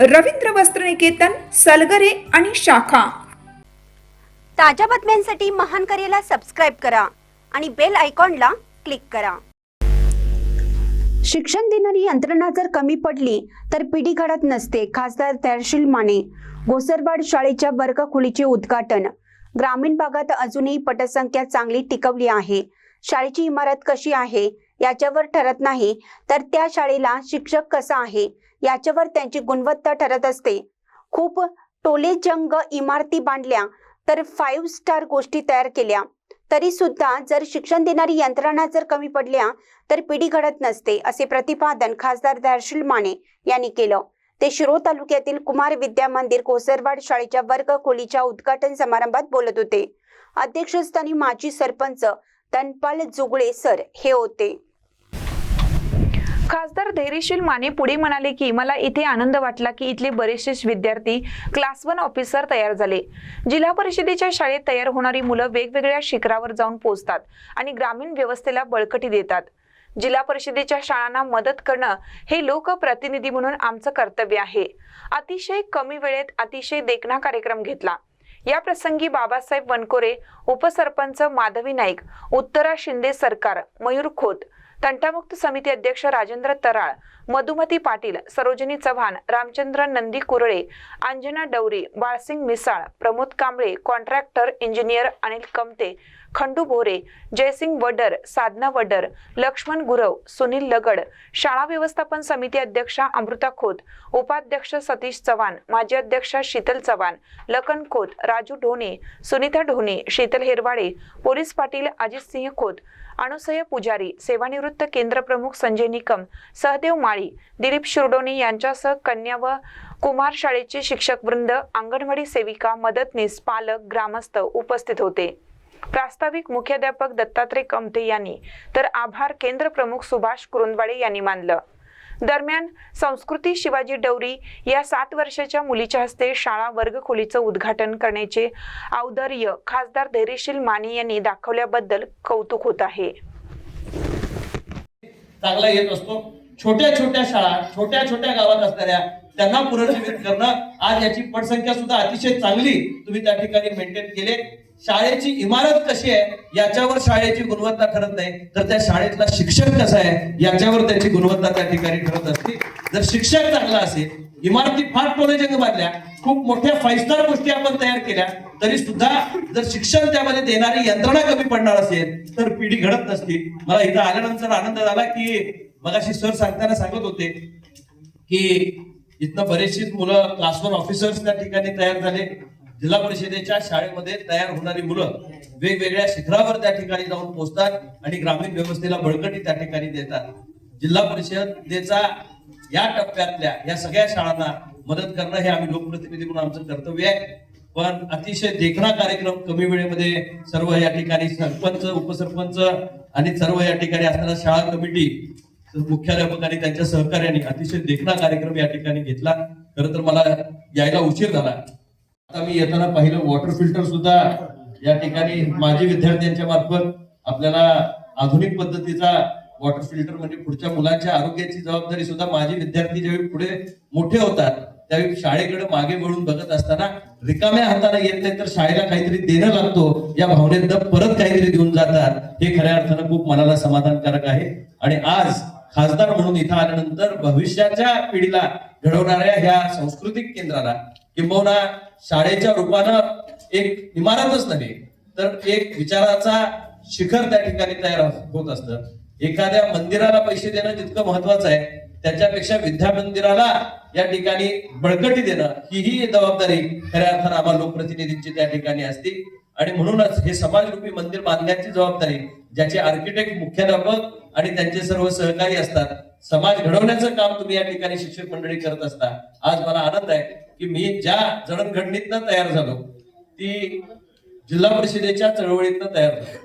रवींद्र वस्त्रनिकेतन सलगरे आणि शाखा. ताज्या बातम्यांसाठी महान करेला सबस्क्राईब करा आणि बेल आयकॉनला क्लिक करा. शिक्षण देणारी यंत्रणा जर कमी पडली तर पिढी घडत नसते खासदार तहसील माने. घोसरवाड शाळेच्या वर्गखोलीचे उद्घाटन. ग्रामीण भागात अजूनही पटसंख्या चांगली टिकवली आहे. शाळेची इमारत कशी आहे? याच्यावर ठरत नाही. तर त्या शाळेला शिक्षक कसा आहे? याच्यावर त्यांची गुणवत्ता ठरत असते. खूप टोलेजंग इमारती बांधल्या तर फाईव्ह स्टार गोष्टी तयार केल्या. तरी सुद्धा जर शिक्षण देणारी यंत्रणा जर कमी पडल्या तर पिढी घडत नसते असे प्रतिपादन खासदार दर्शील माने यांनी केलं. ते शिरोळ तालुक्यातील कुमार विद्या मंदिर कोसरवाड शाळेच्या वर्ग खोलीच्या उद्घाटन समारंभात बोलत होते. अध्यक्षस्थानी माजी सरपंच तनपाल जुगळे सर हे होते. खासदार धैर्यशील माने पुढे म्हणाले की मला इथे आनंद वाटला की इथले बरेचसे विद्यार्थी क्लास वन ऑफिसर तयार झाले. जिल्हा परिषदेच्या शाळेत तयार होणारी मुलं वेगवेगळ्या शिखरावर जाऊन पोहोचतात आणि ग्रामीण व्यवस्थेला बळकटी देतात. जिल्हा परिषदेच्या शाळांना मदत करणं हे लोकप्रतिनिधी म्हणून आमचं कर्तव्य आहे. अतिशय कमी वेळेत अतिशय देखणा कार्यक्रम घेतला. या प्रसंगी बाबासाहेब वनकोरे उपसरपंच माधवी नाईक उत्तरा शिंदे सरकार मयूर खोत तंटामुक्त समिती अध्यक्ष राजेंद्र तराळ मधुमती पाटील सरोजिनी चव्हाण रामचंद्र नंदी कुरळे अंजना डवरी बाळसिंग मिसाळ प्रमोद कांबळे कॉन्ट्रॅक्टर इंजिनियर अनिल कमते खंडू भोरे जयसिंग वडर साधना वडर लक्ष्मण गुरव सुनील लगड शाळा व्यवस्थापन समिती अध्यक्षा अमृता खोत उपाध्यक्ष सतीश चव्हाण माजी अध्यक्षा शीतल चव्हाण लखन खोत राजू ढोणे सुनीता ढोणे शीतल हेरवाडे पोलीस पाटील अजित सिंह खोत अणुसय पुजारी सेवानिवृत्त केंद्र प्रमुख संजय निकम सहदेव माळी दिलीप शिरडोणे यांच्यासह कन्या व कुमार शाळेचे शिक्षक वृंद अंगणवाडी सेविका मदतनीस पालक ग्रामस्थ उपस्थित होते. प्रास्ताविक मुख्याध्यापक दत्तात्रय कमते यांनी. तर आभार केंद्र प्रमुख सुभाष कुरुंदवाडे यांनी मानलं. दरम्यान संस्कृती शिवाजी डवरी या सात वर्षाच्या मुलीच्या हस्ते शाळा वर्गखोलीचं उद्घाटन करण्याचे औदार्य खासदार धैर्यशील माने यांनी दाखवल्याबद्दल कौतुक होत आहे. चांगला येत असतो. छोट्या छोट्या शाळा छोट्या छोट्या गावात असणाऱ्या त्यांना पुनर्जीवित करणं आज याची पटसंख्या सुद्धा अतिशय चांगली तुम्ही त्या ठिकाणी मेंटेन केले शाळेची इमारत कशी आहे याच्यावर शाळेची गुणवत्ता ठरत नाही. तर त्या शाळेतला शिक्षक कसा आहे याच्यावर त्याची गुणवत्ता त्या ठिकाणी ठरत असते. जर शिक्षक चांगला असेल इमारती फार टोलेजंग बांधल्या खूप मोठ्या फाईव्ह स्टार गोष्टी आपण तयार केल्या तरी सुद्धा जर शिक्षण त्यामध्ये देणारी यंत्रणा कमी पडणार असेल तर पिढी घडत नसती. मला इथं आल्यानंतर आनंद झाला की मगाशी सर सांगताना सांगत होते की इथनं बरेचशीच मुलं क्लासवर ऑफिसर्स त्या ठिकाणी तयार झाले. जिल्हा परिषदेच्या शाळेमध्ये तयार होणारी मुलं वेगवेगळ्या शिखरावर त्या ठिकाणी जाऊन पोहोचतात आणि ग्रामीण व्यवस्थेला बळकटी त्या ठिकाणी देतात. जिल्हा परिषदेचा या टप्प्यातल्या या सगळ्या शाळांना मदत करणं हे आम्ही लोकप्रतिनिधी म्हणून आमचं कर्तव्य आहे. पण अतिशय देखणा कार्यक्रम कमी वेळेमध्ये सर्व या ठिकाणी सरपंच उपसरपंच आणि सर्व या ठिकाणी असणारा शाळा कमिटी मुख्याध्यापक आणि त्यांच्या सहकार्याने अतिशय देखणा कार्यक्रम या ठिकाणी घेतला. खरं तर मला यायला उशीर झाला. आता मी येताना पाहिलं वॉटर फिल्टर सुद्धा या ठिकाणी माजी विद्यार्थ्यांच्या मार्फत आपल्याला आधुनिक पद्धतीचा वॉटर फिल्टर म्हणजे पुढच्या मुलांच्या आरोग्याची जबाबदारी सुद्धा माजी विद्यार्थी ज्यावेळी पुढे मोठे होतात त्यावेळी शाळेकडे मागे वळून बघत असताना रिकाम्या हाताने येत नाही तर शाळेला काहीतरी देणं लागतो या भावनेत परत काहीतरी देऊन जातात. हे खऱ्या अर्थानं खूप मनाला समाधानकारक आहे. आणि आज खासदार म्हणून इथं आल्यानंतर भविष्याच्या पिढीला घडवणाऱ्या ह्या सांस्कृतिक केंद्राला किंबहुना शाळेच्या रूपानं एक इमारतच नव्हे तर एक विचाराचा शिखर त्या ठिकाणी तयार होत असतं. एखाद्या मंदिराला पैसे देणं जितकं महत्वाचं आहे त्याच्यापेक्षा विद्या मंदिराला या ठिकाणी बळकटी देणं ही ही जबाबदारी खऱ्या अर्थानं आम्हाला लोकप्रतिनिधींची त्या ठिकाणी असते. आणि म्हणूनच हे समाजरूपी मंदिर बांधण्याची जबाबदारी ज्याचे आर्किटेक्ट मुख्याध्यापक आणि त्यांचे सर्व सहकारी असतात समाज घडवण्याचं काम तुम्ही या ठिकाणी शिक्षक मंडळी करत असता. आज मला आनंद आहे. की मी ज्या जडणघडणीतनं तयार झालो ती जिल्हा परिषदेच्या चळवळीतनं तयार झालो.